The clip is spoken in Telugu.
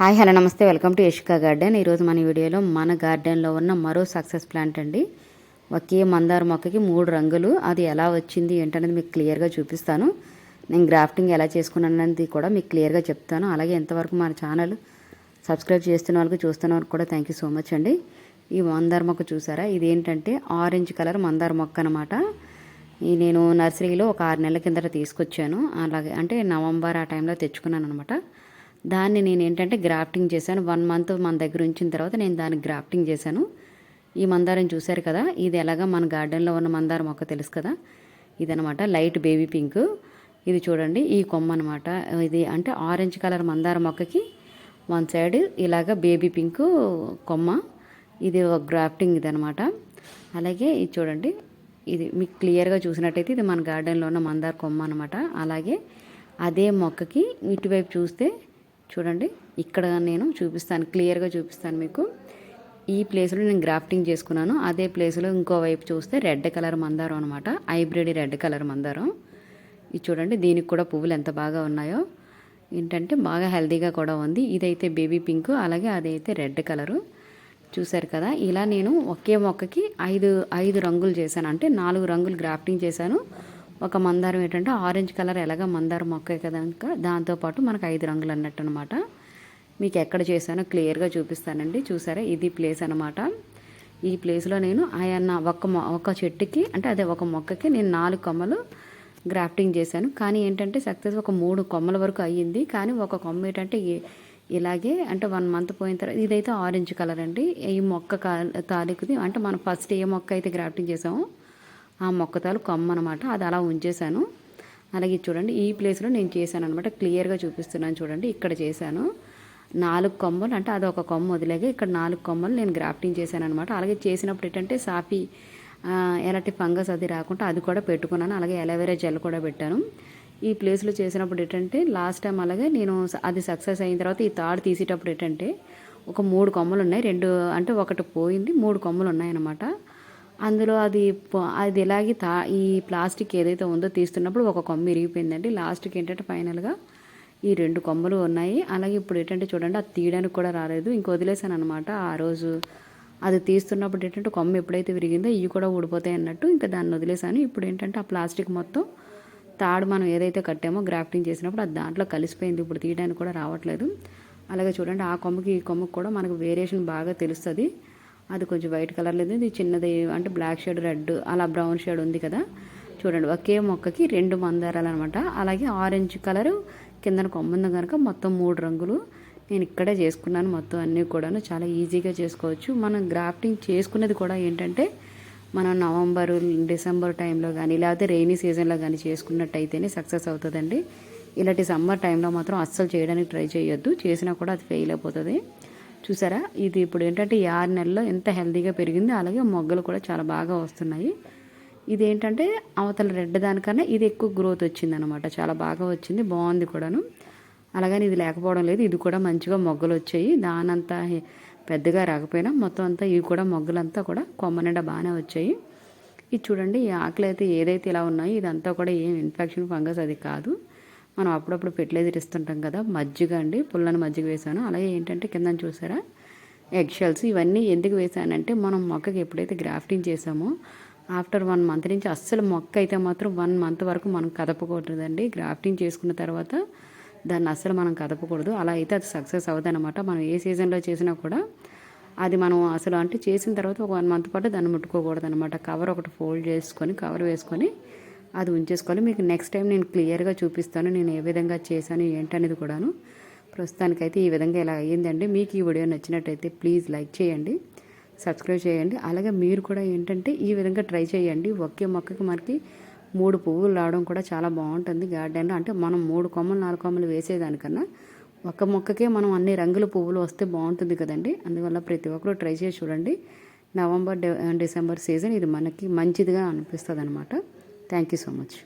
Hi hello namaste. Welcome to Yashika garden. ఈరోజు మన వీడియోలో మన గార్డెన్లో ఉన్న మరో సక్సెస్ ప్లాంట్ అండి. ఒకే మందార మొక్కకి మూడు రంగులు. అది ఎలా వచ్చింది ఏంటనేది మీకు క్లియర్గా చూపిస్తాను. నేను గ్రాఫ్టింగ్ ఎలా చేసుకున్నానది కూడా మీకు క్లియర్గా చెప్తాను. అలాగే ఎంతవరకు మన ఛానల్ సబ్స్క్రైబ్ చేస్తున్న వాళ్ళకి చూస్తున్న వాళ్ళకి కూడా థ్యాంక్ యూ సో మచ్ అండి. ఈ మందార మొక్క చూసారా? ఇది ఏంటంటే ఆరెంజ్ కలర్ మందార మొక్క అనమాట ఈ నేను నర్సరీలో ఒక ఆరు నెలల కిందట తీసుకొచ్చాను. అలాగే అంటే నవంబర్ ఆ టైంలో తెచ్చుకున్నాను అనమాట దాన్ని నేను ఏంటంటే గ్రాఫ్టింగ్ చేశాను. వన్ మంత్ మన దగ్గర ఉంచిన తర్వాత నేను దాన్ని గ్రాఫ్టింగ్ చేశాను. ఈ మందారం చూశారు కదా? ఇది ఎలాగా మన గార్డెన్లో ఉన్న మందారం మొక్క తెలుసు కదా? ఇదనమాట లైట్ బేబీ పింక్. ఇది చూడండి ఈ కొమ్మ అనమాట ఇది అంటే ఆరెంజ్ కలర్ మందార మొక్కకి వన్ సైడ్ ఇలాగ బేబీ పింక్ కొమ్మ. ఇది ఒక గ్రాఫ్టింగ్ ఇది అనమాట అలాగే ఇది చూడండి ఇది మీకు క్లియర్గా చూసినట్టయితే ఇది మన గార్డెన్లో ఉన్న మందార కొమ్మ అనమాట అలాగే అదే మొక్కకి ఇటువైపు చూస్తే చూడండి. ఇక్కడ నేను చూపిస్తాను క్లియర్గా చూపిస్తాను మీకు. ఈ ప్లేస్లో నేను గ్రాఫ్టింగ్ చేసుకున్నాను. అదే ప్లేస్లో ఇంకో వైపు చూస్తే రెడ్ కలర్ మందారం అనమాట హైబ్రిడ్ రెడ్ కలర్ మందారం. ఇది చూడండి దీనికి కూడా పువ్వులు ఎంత బాగా ఉన్నాయో. ఏంటంటే బాగా హెల్దీగా కూడా ఉంది. ఇదైతే బేబీ పింక్ అలాగే అదైతే రెడ్ కలరు. చూశారు కదా ఇలా నేను ఒకే మొక్కకి ఐదు ఐదు రంగులు చేశాను. అంటే నాలుగు రంగులు గ్రాఫ్టింగ్ చేశాను. ఒక మందారం ఏంటంటే ఆరెంజ్ కలర్ ఎలాగ మందారం మొక్క కనుక దాంతోపాటు మనకు ఐదు రంగులు అన్నట్టు అనమాట మీకు ఎక్కడ చేశానో క్లియర్గా చూపిస్తానండి. చూసారా? ఇది ప్లేస్ అనమాట ఈ ప్లేస్లో నేను ఆయన ఒక మొ ఒక చెట్టుకి అంటే అదే ఒక మొక్కకి నేను నాలుగు కొమ్మలు గ్రాఫ్టింగ్ చేశాను. కానీ ఏంటంటే సక్సెస్ ఒక మూడు కొమ్మల వరకు అయ్యింది. కానీ ఒక కొమ్మ ఏంటంటే ఇలాగే అంటే వన్ మంత్ పోయిన తర్వాత ఇదైతే ఆరెంజ్ కలర్ అండి. ఈ మొక్క తాలూకుది అంటే మనం ఫస్ట్ ఏ మొక్క అయితే గ్రాఫ్టింగ్ చేసామో ఆ మొక్కతాలు కొమ్మ అనమాట అది అలా ఉంచేశాను. అలాగే చూడండి ఈ ప్లేస్లో నేను చేశాను అనమాట క్లియర్గా చూపిస్తున్నాను చూడండి ఇక్కడ చేశాను. నాలుగు కొమ్మలు అంటే అది ఒక కొమ్మ వదిలేగా ఇక్కడ నాలుగు కొమ్మలు నేను గ్రాఫ్టింగ్ చేశాను అనమాట అలాగే చేసినప్పుడు ఏంటంటే సాఫీ ఎలాంటి ఫంగస్ అది రాకుండా అది కూడా పెట్టుకున్నాను. అలాగే ఎలవేరా జెల్ కూడా పెట్టాను. ఈ ప్లేస్లో చేసినప్పుడు ఏంటంటే లాస్ట్ టైం అలాగే నేను అది సక్సెస్ అయిన తర్వాత ఈ తాడు తీసేటప్పుడు ఏంటంటే ఒక మూడు కొమ్మలు ఉన్నాయి రెండు అంటే ఒకటి పోయింది మూడు కొమ్మలు ఉన్నాయన్నమాట అందులో అది అది ఇలాగే తా ఈ ప్లాస్టిక్ ఏదైతే ఉందో తీస్తున్నప్పుడు ఒక కొమ్మ ఇరిగిపోయిందండి లాస్ట్కి ఏంటంటే ఫైనల్గా ఈ రెండు కొమ్మలు ఉన్నాయి. అలాగే ఇప్పుడు ఏంటంటే చూడండి అది తీయడానికి కూడా రాలేదు. ఇంక వదిలేసాను అనమాట ఆ రోజు అది తీస్తున్నప్పుడు ఏంటంటే కొమ్మ ఎప్పుడైతే విరిగిందో ఇవి కూడా ఊడిపోతాయి అన్నట్టు ఇంకా దాన్ని వదిలేసాను. ఇప్పుడు ఏంటంటే ఆ ప్లాస్టిక్ మొత్తం తాడు మనం ఏదైతే కట్టామో గ్రాఫ్టింగ్ చేసినప్పుడు అది దాంట్లో కలిసిపోయింది. ఇప్పుడు తీయడానికి కూడా రావట్లేదు. అలాగే చూడండి ఆ కొమ్మకి ఈ కొమ్మకి కూడా మనకు వేరియేషన్ బాగా తెలుస్తుంది. అది కొంచెం వైట్ కలర్లో ఇది చిన్నది అంటే బ్లాక్ షేడ్ రెడ్ అలా బ్రౌన్ షేడ్ ఉంది కదా. చూడండి ఒకే మొక్కకి రెండు మందారాలు అనమాట అలాగే ఆరెంజ్ కలరు కిందన కొమ్మంది కనుక మొత్తం మూడు రంగులు. నేను ఇక్కడే చేసుకున్నాను మొత్తం అన్నీ కూడాను. చాలా ఈజీగా చేసుకోవచ్చు. మనం గ్రాఫ్టింగ్ చేసుకునేది కూడా ఏంటంటే మనం నవంబర్ డిసెంబర్ టైంలో కానీ లేకపోతే రెయినీ సీజన్లో కానీ చేసుకున్నట్టయితేనే సక్సెస్ అవుతుందండి. ఇలాంటి సమ్మర్ టైంలో మాత్రం అస్సలు చేయడానికి ట్రై చేయొద్దు. చేసినా కూడా అది ఫెయిల్ అయిపోతుంది. చూసారా? ఇది ఇప్పుడు ఏంటంటే ఈ ఆరు నెలల్లో ఎంత హెల్తీగా పెరిగింది అలాగే మొగ్గలు కూడా చాలా బాగా వస్తున్నాయి. ఇది ఏంటంటే అవతల రెడ్ దానికన్నా ఇది ఎక్కువ గ్రోత్ వచ్చింది అనమాట చాలా బాగా వచ్చింది బాగుంది కూడాను. అలాగని ఇది లేకపోవడం లేదు ఇది కూడా మంచిగా మొగ్గలు వచ్చాయి. దానంతా పెద్దగా రాకపోయినా మొత్తం అంతా ఇవి కూడా మొగ్గలంతా కూడా కొమ్మ నిండా బాగానే వచ్చాయి. ఇది చూడండి ఈ ఆకులు అయితే ఏదైతే ఇలా ఉన్నాయో ఇదంతా కూడా ఏం ఇన్ఫెక్షన్ ఫంగస్ అది కాదు. మనం అప్పుడప్పుడు ఫెర్టిలైజర్ ఇస్తుంటాం కదా మజ్జిగ అండి పుల్లని మజ్జిగ వేసాను. అలాగే ఏంటంటే కింద చూసారా? ఎగ్ షెల్స్ ఇవన్నీ ఎందుకు వేసానంటే మనం మొక్కకి ఎప్పుడైతే గ్రాఫ్టింగ్ చేసామో ఆఫ్టర్ వన్ మంత్ నుంచి అస్సలు మొక్క అయితే మాత్రం వన్ మంత్ వరకు మనం కదపకూడదండి. గ్రాఫ్టింగ్ చేసుకున్న తర్వాత దాన్ని అస్సలు మనం కదపకూడదు. అలా అయితే అది సక్సెస్ అనమాట మనం ఏ సీజన్లో చేసినా కూడా అది మనం అసలు అంటే చేసిన తర్వాత ఒక వన్ మంత్ పాటు దాన్ని ముట్టుకోకూడదు అనమాట కవర్ ఒకటి ఫోల్డ్ చేసుకొని కవర్ వేసుకొని అది ఉంచేసుకోవాలి. మీకు నెక్స్ట్ టైం నేను క్లియర్గా చూపిస్తాను నేను ఏ విధంగా చేశాను ఏంటనేది కూడాను. ప్రస్తుతానికైతే ఈ విధంగా ఇలా అయ్యిందండి. మీకు ఈ వీడియో నచ్చినట్టయితే ప్లీజ్ లైక్ చేయండి సబ్స్క్రైబ్ చేయండి. అలాగే మీరు కూడా ఏంటంటే ఈ విధంగా ట్రై చేయండి. ఒకే మొక్కకి మనకి మూడు పువ్వులు రావడం కూడా చాలా బాగుంటుంది గార్డెన్లో. అంటే మనం మూడు కొమ్మలు నాలుగు కొమ్మలు వేసేదానికన్నా ఒక మొక్కకే మనం అన్ని రంగుల పువ్వులు వస్తే బాగుంటుంది కదండి. అందువల్ల ప్రతి ఒక్కరు ట్రై చేసి చూడండి. నవంబర్ డిసెంబర్ సీజన్ ఇది మనకి మంచిదిగా అనిపిస్తుంది అనమాట థ్యాంక్ యూ సో మచ్